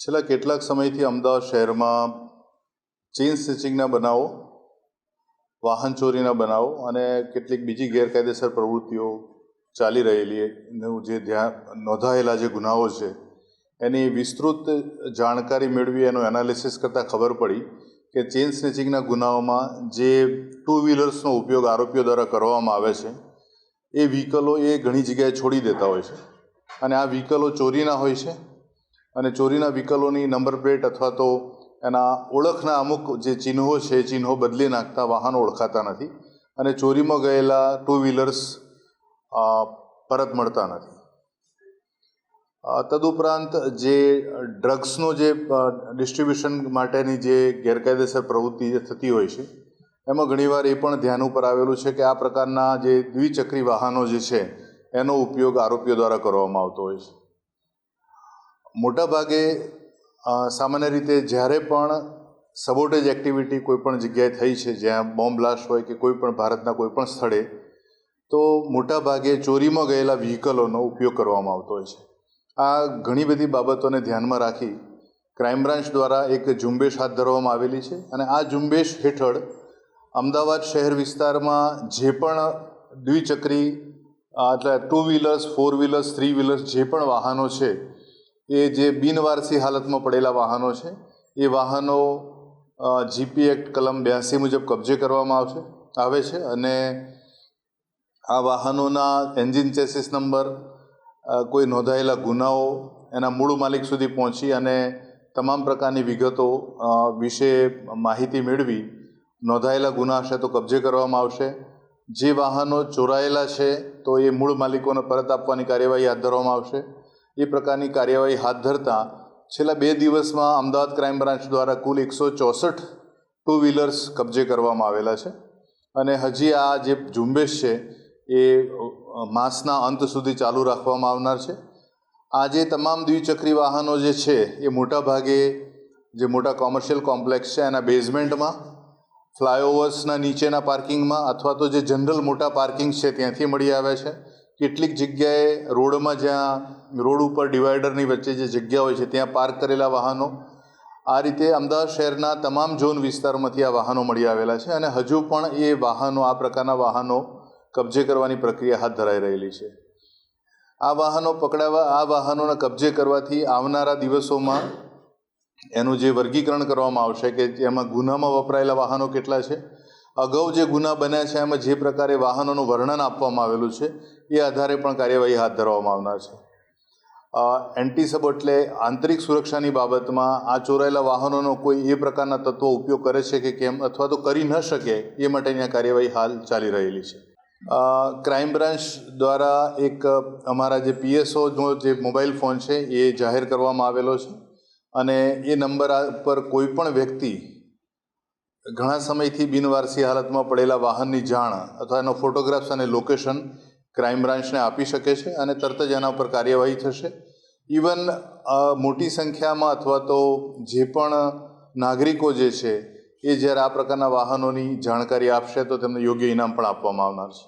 છેલ્લા કેટલાક સમયથી અમદાવાદ શહેરમાં ચેઇન સ્ટિચિંગના બનાવો, વાહન ચોરીના બનાવો અને કેટલીક બીજી ગેરકાયદેસર પ્રવૃત્તિઓ ચાલી રહેલી જે ધ્યાન, નોંધાયેલા જે ગુનાઓ છે, એની વિસ્તૃત જાણકારી મેળવી એનું એનાલિસિસ કરતાં ખબર પડી કે ચેઇન સ્નેચિંગના ગુનાઓમાં જે ટુ વ્હીલર્સનો ઉપયોગ આરોપીઓ દ્વારા કરવામાં આવે છે, એ વ્હીકલો એ ઘણી જગ્યાએ છોડી દેતા હોય છે. અને આ વ્હીકલો ચોરીના હોય છે અને ચોરીના વ્હીકલોની નંબર પ્લેટ અથવા તો એના ઓળખના અમુક જે ચિહ્નો છે, એ ચિહ્નો બદલી નાખતા વાહનો ઓળખાતા નથી અને ચોરીમાં ગયેલા ટુ વ્હીલર્સ પરત મળતા નથી. તદુપરાંત જે ડ્રગ્સનો જે ડિસ્ટ્રીબ્યુશન માટેની જે ગેરકાયદેસર પ્રવૃત્તિ જે થતી હોય છે, એમાં ઘણીવાર એ પણ ધ્યાન ઉપર આવેલું છે કે આ પ્રકારના જે દ્વિચક્રી વાહનો જે છે, એનો ઉપયોગ આરોપીઓ દ્વારા કરવામાં આવતો હોય છે. મોટાભાગે સામાન્ય રીતે જ્યારે પણ સબોટેજ એક્ટિવિટી કોઈ પણ જગ્યાએ થઈ છે, જ્યાં બોમ્બ બ્લાસ્ટ હોય કે કોઈ પણ ભારતના કોઈ પણ સ્થળે, તો મોટાભાગે ચોરીમાં ગયેલા વ્હીકલોનો ઉપયોગ કરવામાં આવતો હોય છે. આ ઘણી બધી બાબતોને ધ્યાનમાં રાખી ક્રાઇમ બ્રાન્ચ દ્વારા એક ઝુંબેશ હાથ ધરવામાં આવેલી છે અને આ ઝુંબેશ હેઠળ અમદાવાદ શહેર વિસ્તારમાં જે પણ દ્વિચક્રી એટલે two wheelers, four wheelers, three wheelers જે પણ વાહનો છે એ જે બિનવારસી હાલતમાં પડેલા વાહનો છે, એ વાહનો જીપી એક્ટ કલમ બ્યાસી મુજબ કબજે કરવામાં આવશે, આવે છે અને આ વાહનોના એન્જિન ચેસિસ નંબર કોઈ નોંધાયેલા ગુનાઓ એના મૂળ માલિક સુધી પહોંચી અને તમામ પ્રકારની વિગતો વિશે માહિતી મેળવી, નોંધાયેલા ગુના હશે તો કબજે કરવામાં આવશે. જે વાહનો ચોરાયેલા છે તો એ મૂળ માલિકોને પરત આપવાની કાર્યવાહી હાથ ધરવામાં આવશે. એ પ્રકારની કાર્યવાહી હાથ ધરતા છેલ્લા બે દિવસમાં અમદાવાદ ક્રાઇમ બ્રાન્ચ દ્વારા કુલ એકસો ચોસઠ ટુ વ્હીલર્સ કબજે કરવામાં આવેલા છે. અને હજી આ જે ઝુંબેશ છે એ માસના અંત સુધી ચાલુ રાખવામાં આવનાર છે. આ જે તમામ દ્વિચક્રી વાહનો જે છે એ મોટા ભાગે જે મોટા કોમર્શિયલ કોમ્પ્લેક્સ છે એના બેઝમેન્ટમાં, ફ્લાયઓવર્સના નીચેના પાર્કિંગમાં અથવા તો જે જનરલ મોટા પાર્કિંગ છે ત્યાંથી મળી આવે છે. કેટલીક જગ્યાએ રોડમાં જ્યાં રોડ ઉપર ડિવાઈડરની વચ્ચે જે જગ્યા હોય છે, ત્યાં પાર્ક કરેલા વાહનો. આ રીતે અમદાવાદ શહેરના તમામ ઝોન વિસ્તારમાંથી આ વાહનો મળી આવેલા છે અને હજુ પણ એ વાહનો, આ પ્રકારના વાહનો કબજે કરવાની પ્રક્રિયા હાથ ધરાઈ રહેલી છે. આ વાહનો પકડાવા, આ વાહનોને કબજે કરવાથી આવનારા દિવસોમાં એનું જે વર્ગીકરણ કરવામાં આવશે કે એમાં ગુનામાં વપરાયેલા વાહનો કેટલા છે અગાઉ જે ગુના બન્યા છે, એમાં જે પ્રકારે વાહનોનું વર્ણન આપવામાં આવેલું છે, એ આધારે પણ કાર્યવાહી હાથ ધરવામાં આવનાર છે. એન્ટી સબ એટલે આંતરિક સુરક્ષાની બાબતમાં આ ચોરાયેલા વાહનોનો કોઈ એ પ્રકારના તત્વો ઉપયોગ કરે છે કે કેમ અથવા તો કરી ન શકે, એ માટેની આ કાર્યવાહી હાલ ચાલી રહેલી છે. ક્રાઇમ બ્રાન્ચ દ્વારા એક અમારા જે પીએસઓનો જે મોબાઈલ ફોન છે, એ જાહેર કરવામાં આવેલો છે અને એ નંબર પર કોઈ પણ વ્યક્તિ ઘણા સમયથી બિનવારસી હાલતમાં પડેલા વાહનની જાણ અથવા એનો ફોટોગ્રાફ્સ અને લોકેશન ક્રાઇમ બ્રાન્ચને આપી શકે છે અને તરત જ એના ઉપર કાર્યવાહી થશે. ઇવન મોટી સંખ્યામાં અથવા તો જે પણ નાગરિકો જે છે, એ જ્યારે આ પ્રકારના વાહનોની જાણકારી આપશે તો તેમને યોગ્ય ઇનામ પણ આપવામાં આવનાર છે.